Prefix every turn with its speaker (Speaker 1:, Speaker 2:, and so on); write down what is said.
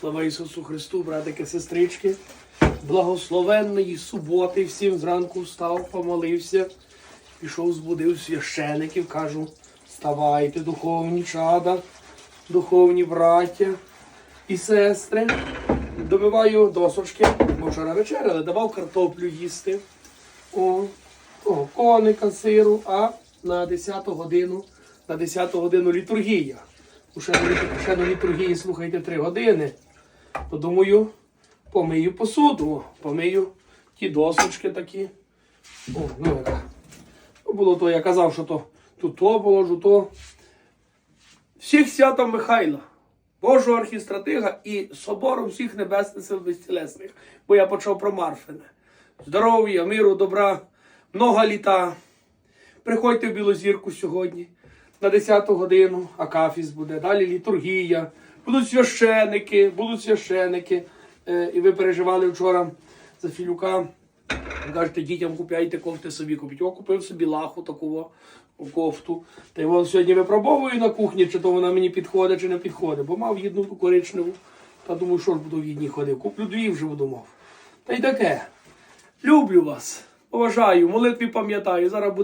Speaker 1: Слава Ісусу Христу, братики, сестрички. Благословенної суботи всім зранку встав, помолився, пішов, збудив священиків, кажу, вставайте, духовні чада, духовні браття і сестри. Добиваю досочки, бо вчора вечеряли, давав картоплю їсти. О, о, коника, сиру, а на 10 годину, на 10 годину літургія. Ще на літургії, слухайте, 3 години. То думаю, помию посуду, помию ті досочки такі. О, ну. Ну, Було то, я казав, що то тут то положу, то. Всіх святом Михайла, Божого архістратига і собором всіх небесних сил безтілесних, бо я почав про Марфине. Здоров'я, миру, добра, много літа. Приходьте в Білозірку сьогодні на 10 годину, Акафіс буде, далі літургія, будуть священики, будуть священики. Е, і ви переживали вчора за Філюка. Ви кажете, дітям купляйте кофти собі купіть. О, купив собі лаху таку кофту. Та його сьогодні випробовую на кухні, чи то вона мені підходить, чи не підходить. Бо мав одну ту коричневу. Та думаю, що ж буду в їдній ходив. Куплю дві вже буду мав. Та й таке. Люблю вас, поважаю, молитві пам'ятаю. Зараз буде.